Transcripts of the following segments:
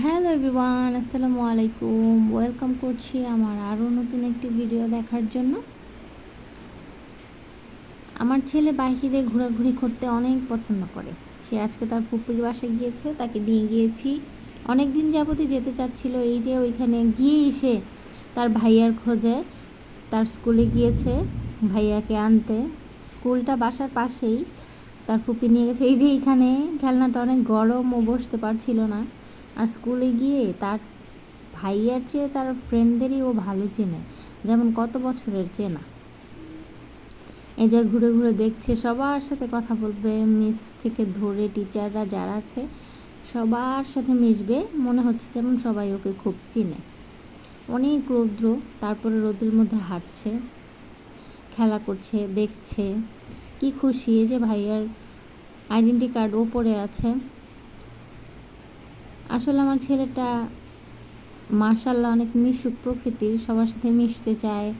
Hello everyone, আসসালামু আলাইকুম। Welcome করছি আমার আরও নতুন একটি ভিডিও দেখার জন্য। আমার ছেলে বাহিরে ঘোরাঘুরি করতে অনেক পছন্দ করে। সে আজকে তার ফুপুর বাসে গিয়েছে, তাকে নিয়ে গিয়েছি। অনেক দিন যাবতই যেতে চাচ্ছিল, এই যে ওইখানে গিয়ে এসে তার ভাইয়ার খোঁজে, তার স্কুলে গিয়েছে ভাইয়াকে আনতে। স্কুলটা বাসার পাশেই, তার ফুপি নিয়ে গেছে। এই যে এখানে খেলনাটা অনেক গরম ও বসতে পারছিল না। আর স্কুলে গিয়ে তার ভাইয়ার চেয়ে তার ফ্রেন্ডদেরই ও ভালো চেনে। যেমন কত বছরের চেনা। এই যে ঘুরে ঘুরে দেখছে, সবার সাথে কথা বলবে মিস থেকে ধরে টিচাররা যারা আছে, সবার সাথে মিশবে। মনে হচ্ছে যেমন সবাই ওকে খুব চিনে। অনেক রৌদ্র, তারপরে রৌদ্রের মধ্যে হাঁটছে, খেলা করছে, দেখছে। কি খুশি যে ভাইয়ার আইডেন্টি কার্ড ও পড়ে আছে। আসলে আমার ছেলেটা মার্শাল্লাহ অনেক মিশুক প্রকৃতির, সবার সাথে মিশতে চায়,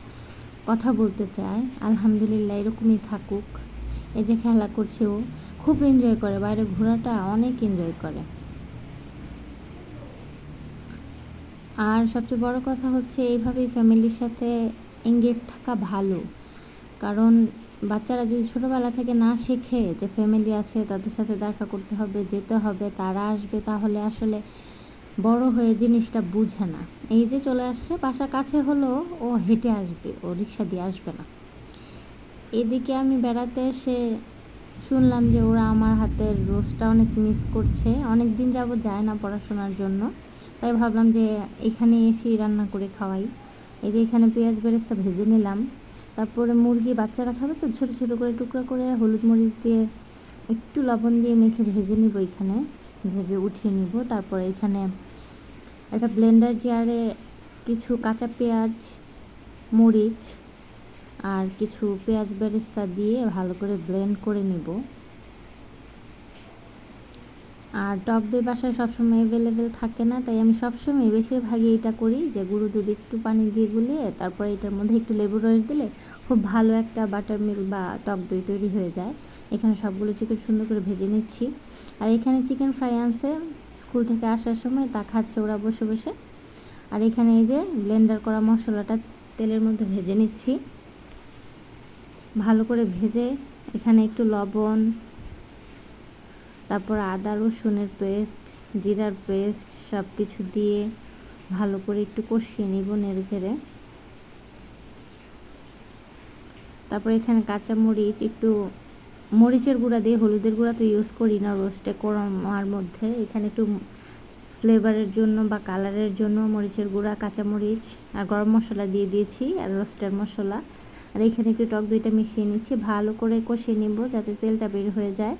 কথা বলতে চায়, আলহামদুলিল্লাহ এরকমই থাকুক। এই যে খেলা করছে ও, খুব এনজয় করে, বাইরে ঘোরাটা অনেক এনজয় করে। আর সবচেয়ে বড় কথা হচ্ছে, এইভাবেই ফ্যামিলির সাথে এঙ্গেজ থাকা ভালো। কারণ বাচ্চারা যদি ছোটোবেলা থেকে না শেখে যে ফ্যামিলি আছে, তাদের সাথে দেখা করতে হবে, যেতে হবে, তারা আসবে, তাহলে আসলে বড় হয়ে জিনিসটা বুঝে না। এই যে চলে আসছে, বাসা কাছে হলো ও হেঁটে আসবে, ও রিক্সা দিয়ে আসবে না। এদিকে আমি বেড়াতে এসে শুনলাম যে ওরা আমার হাতের রোজটা অনেক মিস করছে। অনেক দিন যাব যায় না পড়াশোনার জন্য। তাই ভাবলাম যে এখানে এসেই রান্না করে খাওয়াই। এই যে এখানে পেঁয়াজ বেরেস্তা ভেজে নিলাম। তারপরে মুরগি বাচ্চারা খাবে তো ছোটো ছোটো করে টুকরা করে হলুদ মরিচ দিয়ে একটু লবণ দিয়ে মেখে ভেজে নিব এখানে। ভেজে উঠিয়ে নিব। তারপরে এখানে একটা ব্লেন্ডার জারে কিছু কাঁচা পেঁয়াজ, মরিচ আর কিছু পেঁয়াজ বেরেস্তা দিয়ে ভালো করে ব্লেন্ড করে নিব। আর টক দই বাসায় সবসময় অ্যাভেলেবেল থাকে না, তাই আমি সবসময় বেশিরভাগই এটা করি যে গুঁড়ো দুধ একটু পানি দিয়ে গুলিয়ে তারপরে এটার মধ্যে একটু লেবু রস দিলে খুব ভালো একটা বাটার মিল্ক বা টক দই তৈরি হয়ে যায়। এখানে সবগুলো চিকেন সুন্দর করে ভেজে নিচ্ছি। আর এখানে চিকেন ফ্রাই আনছে স্কুল থেকে আসার সময়, তা খাচ্ছে ওরা বসে বসে। আর এখানে এই যে ব্লেন্ডার করা মশলাটা তেলের মধ্যে ভেজে নিচ্ছি। ভালো করে ভেজে এখানে একটু লবণ তারপর আদা, রসুনের পেস্ট, জিরার পেস্ট সব কিছু দিয়ে ভালো করে একটু কষিয়ে নিব নেড়ে চেড়ে। তারপর এখানে কাঁচা মরিচ, একটু মরিচের গুঁড়া দিয়ে হলুদের গুঁড়া তো ইউজ করি না রোস্টে করার মধ্যে। এখানে একটু ফ্লেভারের জন্য বা কালারের জন্য মরিচের গুঁড়া, কাঁচা মরিচ আর গরম মশলা দিয়ে দিয়েছি আর রোস্টের মশলা। আর এখানে একটু টক দইটা মিশিয়ে নিচ্ছি। ভালো করে কষিয়ে নিব যাতে তেলটা বের হয়ে যায়।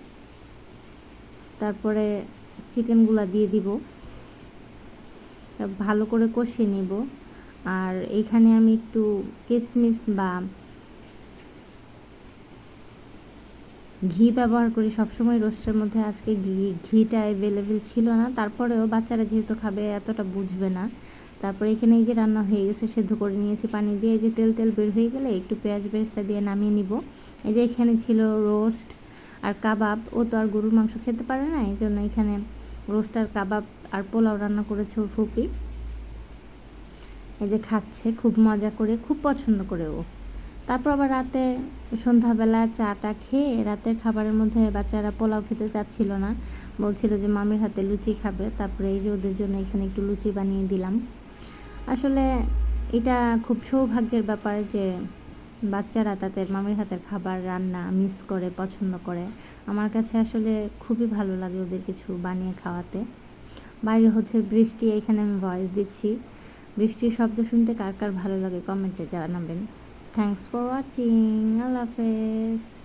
তারপরে চিকেনগুলা দিয়ে দিব। ভালো করে কষিয়ে নিব। আর এইখানে আমি একটু কিশমিশ বা ঘি ব্যবহার করি। সবসময় রোস্টের মধ্যে আজকে ঘি, ঘিটা অ্যাভেলেবেল ছিল না। তারপরেও বাচ্চারা যেহেতু খাবে, এতটা বুঝবে না। তারপরে এখানে এই যে রান্না হয়ে গেছে, সেদ্ধ করে নিয়েছি পানি দিয়ে। এই যে তেল তেল বের হয়ে গেলে একটু পেঁয়াজ বেরেস্তা দিয়ে নামিয়ে নিব। এই যে এখানে ছিল রোস্ট আর কাবাব, ও তো আর গরুর মাংস খেতে পারে না, এই জন্য এখানে রোস্ট আর কাবাব আর পোলাও রান্না করেছে ওর ফুপি। এই যে খাচ্ছে, খুব মজা করে, খুব পছন্দ করে ও। তারপর আবার রাতে সন্ধ্যাবেলা চাটা খেয়ে রাতের খাবারের মধ্যে বাচ্চারা পোলাও খেতে চাচ্ছিল না। বলছিল যে মামির হাতে লুচি খাবে, তারপরে এই যে ওদের জন্য এখানে একটু লুচি বানিয়ে দিলাম। আসলে এটা খুব সৌভাগ্যের ব্যাপার যে বাচ্চারা তাদের মামির হাতের খাবার, রান্না মিস করে, পছন্দ করে। আমার কাছে আসলে খুবই ভালো লাগে ওদের কিছু বানিয়ে খাওয়াতে। বাইরে হচ্ছে বৃষ্টি, এখানে আমি ভয়েস দিচ্ছি। বৃষ্টির শব্দ শুনতে কার কার ভালো লাগে কমেন্টে জানাবেন। থ্যাংকস ফর ওয়াচিং আল্লাহ হাফেজ।